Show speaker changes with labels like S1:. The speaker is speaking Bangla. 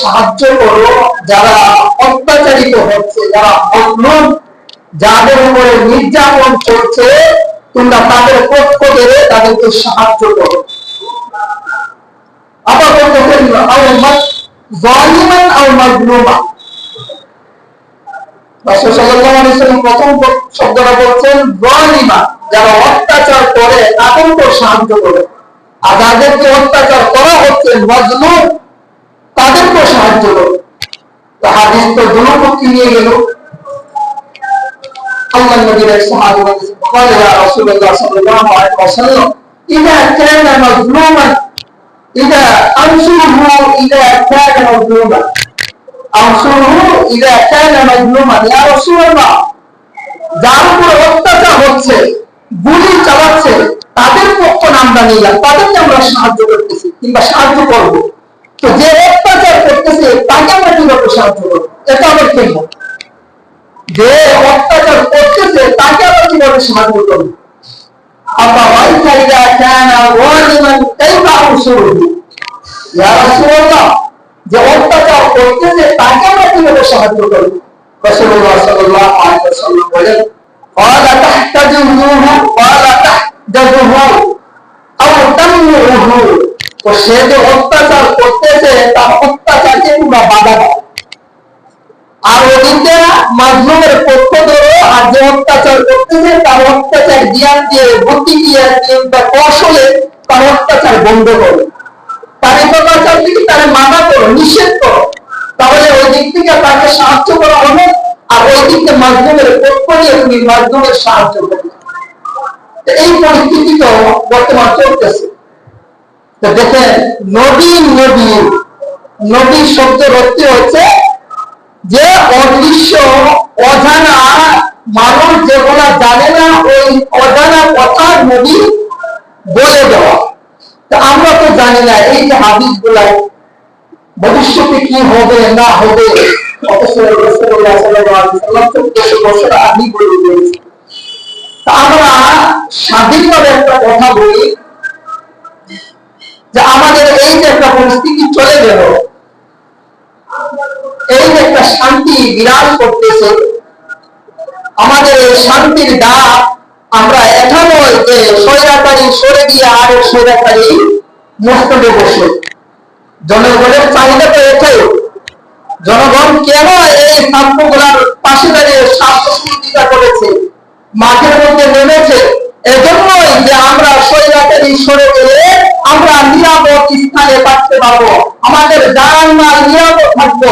S1: সাহায্য করো, যারা অত্যাচারিত হচ্ছে, যারা যাদের উপরে নির্যাতন চলছে, তোমরা তাদের পক্ষ ধরে তাদেরকে সাহায্য করো। প্রথম বলছেন যারা অত্যাচার করে তাদেরকে সাহায্য করে। আর যাদেরকে অত্যাচার করা হচ্ছে মজলুম তাদেরকে সাহায্য করো। তো হাদিস তো দুনো নিয়ে গেল। আল্লাহ নবীর সাহাবী বলে রাসূলুল্লাহ সাল্লাল্লাহু আলাইহি ওয়াসাল্লাম, ইদা কানা মাজলুমান ইদা আনসুরহু, ইদা কানা মাজলুমান আনসুরহু, ইদা কানা মাজলুমান ইয়া রাসূলুল্লাহ, যার উপর অত্যাচার হচ্ছে, গুলি চালাচ্ছে তাদের পক্ষ আমরা নিলাম তাদেরকে আমরা সাহায্য করতেছি কিংবা সাহায্য করব তো যে অত্যাচার করতেছে তাকে আমরা কিভাবে সাহায্য করবো এটা আমার খেলবো যে অত্যাচার করতেছে তাকে আমরা কিভাবে সাহায্য করবো আব্বা ওয়াইফা ইদা কানা ওয়ালিমান কাইফা উসুরুহু ইয়া রাসূলুল্লাহ যে অত্যাচার করতেছে তাকে আমরা কিভাবে সাহায্য করব রাসূলুল্লাহ সাল্লাল্লাহু আলাইহি ওয়াসাল্লাম বলেন قال تحتجزوه قال تحتجزوه أو তো সে যে অত্যাচার করতেছে, তার অত্যাচারকে তোমরা বাধা দাও আর ওদিকে পক্ষ ধরো আর যে অত্যাচার করতেছে, তার অত্যাচার জ্ঞান দিয়ে বুদ্ধি দিয়ে কৌশলে তার অত্যাচার বন্ধ করো। তার অত্যাচার থেকে তারা মানা করো, নিষেধ করো। তাহলে ওই দিক থেকে তাকে সাহায্য করা হবে, আর ওই দিকে মাধ্যমের পক্ষ নিয়ে তুমি মাজলুমের সাহায্য করবে এই পরিস্থিতিটাও বর্তমান চলতেছে। তো দেখেন নবী শব্দের অর্থ হচ্ছে যে অদৃশ্য, অজানা, মানুষ যেগুলা জানে না ওই অজানা কথা নবী বলে দেওয়া। তা আমরা তো জানি না এই যে হাদিসগুলা ভবিষ্যতে কি হবে, না হবে, অথচ যে আমাদের এই যে একটা পরিস্থিতি চলে গেল, এই যে একটা শান্তি বিরাজ করতেছে, আমাদের এই শান্তির ডাক আমরা এটা নয় যে স্বৈরাচারী সরে গিয়ে আর স্বৈরাচারী মস্তবে বসে। জনগণের চাহিদা তো এটাই। জনগণ কেন এই স্থাপগুলার পাশে দাঁড়িয়ে স্বাস্থ্য করেছে? মাঠের মধ্যে নেমেছে। এজন্যই যে আমরা স্বৈরাচারী সরে গেলে আমরা নিরাপদ স্থানে থাকতে পারব। আমাদের জান মাল নিরাপদ থাকব।